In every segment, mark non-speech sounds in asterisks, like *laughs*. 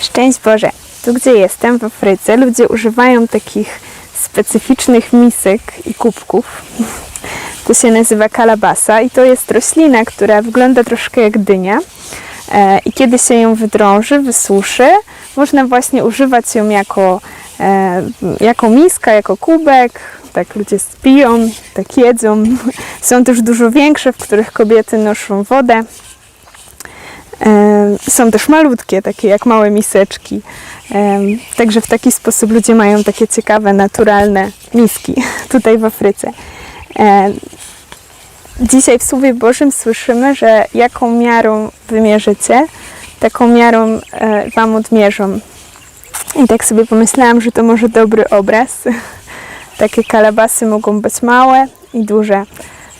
Szczęść Boże! Tu, gdzie jestem, w Afryce, ludzie używają takich specyficznych misek i kubków. *laughs* To się nazywa kalabasa i to jest roślina, która wygląda troszkę jak dynia. E, I kiedy się ją wydrąży, wysuszy, można właśnie używać ją jako, e, jako miska, jako kubek. Tak ludzie spiją, tak jedzą. *laughs* Są też dużo większe, w których kobiety noszą wodę. Są też malutkie, takie jak małe miseczki. Także w taki sposób ludzie mają takie ciekawe, naturalne miski *laughs* tutaj w Afryce. Dzisiaj w Słowie Bożym słyszymy, że jaką miarą wymierzycie, taką miarą e, Wam odmierzą. I tak sobie pomyślałam, że to może dobry obraz. *laughs* Takie kalabasy mogą być małe i duże.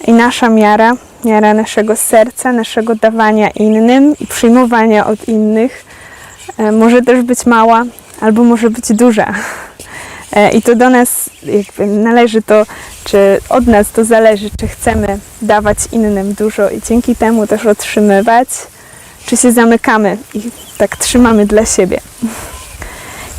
I nasza miara, miara naszego serca, naszego dawania innym i przyjmowania od innych, e, może też być mała albo może być duża. *laughs* E, I to do nas należy to, czy od nas to zależy, czy chcemy dawać innym dużo i dzięki temu też otrzymywać, czy się zamykamy i tak trzymamy dla siebie. *laughs*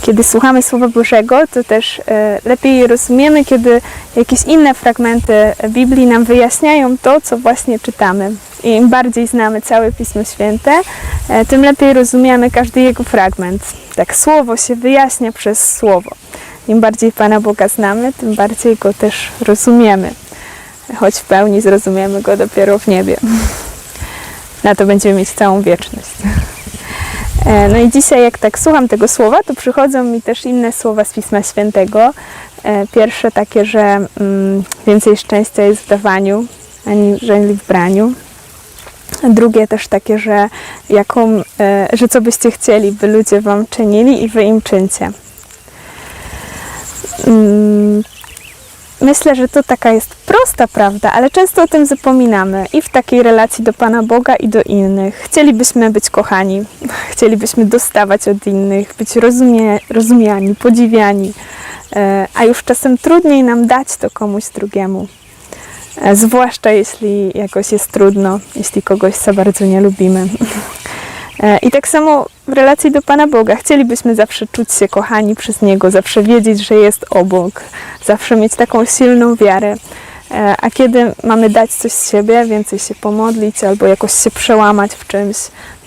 Kiedy słuchamy Słowa Bożego, to też e, lepiej je rozumiemy, kiedy jakieś inne fragmenty Biblii nam wyjaśniają to, co właśnie czytamy. I im bardziej znamy całe Pismo Święte, e, tym lepiej rozumiemy każdy jego fragment. Tak słowo się wyjaśnia przez słowo. Im bardziej Pana Boga znamy, tym bardziej go też rozumiemy. Choć w pełni zrozumiemy go dopiero w niebie. *laughs* Na to będziemy mieć całą wieczność. E, No i dzisiaj, jak tak słucham tego słowa, to przychodzą mi też inne słowa z Pisma Świętego. E, Pierwsze takie, że mm, więcej szczęścia jest w dawaniu, aniżeli w braniu. Drugie też takie, że, jaką, e, że co byście chcieli, by ludzie wam czynili i wy im czyńcie. Myślę, że to taka jest prosta prawda, ale często o tym zapominamy i w takiej relacji do Pana Boga i do innych. Chcielibyśmy być kochani, *laughs* chcielibyśmy dostawać od innych, być rozumie, rozumiani, podziwiani, e, a już czasem trudniej nam dać to komuś drugiemu. E, Zwłaszcza jeśli jakoś jest trudno, jeśli kogoś za bardzo nie lubimy. *laughs* E, I tak samo w relacji do Pana Boga. Chcielibyśmy zawsze czuć się kochani przez Niego, zawsze wiedzieć, że jest obok, zawsze mieć taką silną wiarę. E, A kiedy mamy dać coś z siebie, więcej się pomodlić albo jakoś się przełamać w czymś,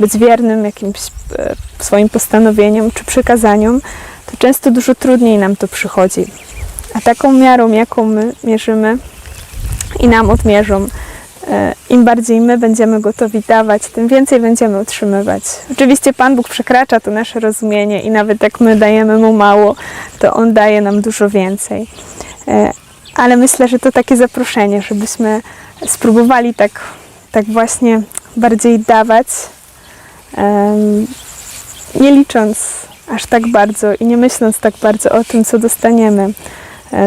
być wiernym jakimś e, swoim postanowieniom czy przykazaniom, to często dużo trudniej nam to przychodzi. A taką miarą, jaką my mierzymy i nam odmierzą, Im bardziej my będziemy gotowi dawać, tym więcej będziemy otrzymywać. Oczywiście Pan Bóg przekracza to nasze rozumienie i nawet jak my dajemy Mu mało, to On daje nam dużo więcej. E, Ale myślę, że to takie zaproszenie, żebyśmy spróbowali tak, tak właśnie bardziej dawać, nie licząc aż tak bardzo i nie myśląc tak bardzo o tym, co dostaniemy e,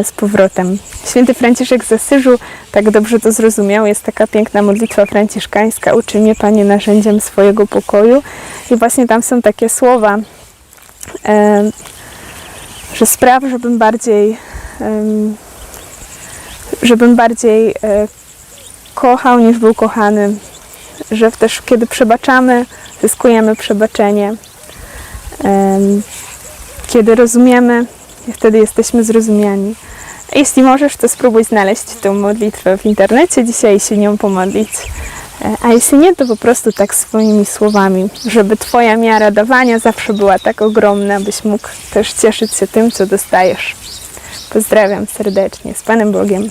z powrotem. Święty Franciszek z Asyżu tak dobrze to zrozumiał. Jest taka piękna modlitwa franciszkańska. Uczy mnie Panie narzędziem swojego pokoju. I właśnie tam są takie słowa, e, że spraw, żebym bardziej żebym bardziej e, kochał niż był kochany. Że też kiedy przebaczamy, zyskujemy przebaczenie. Kiedy rozumiemy, wtedy jesteśmy zrozumiani. Jeśli możesz, to spróbuj znaleźć tą modlitwę w internecie dzisiaj i się nią pomodlić. E, A jeśli nie, to po prostu tak swoimi słowami, żeby Twoja miara dawania zawsze była tak ogromna, byś mógł też cieszyć się tym, co dostajesz. Pozdrawiam serdecznie. Z Panem Bogiem.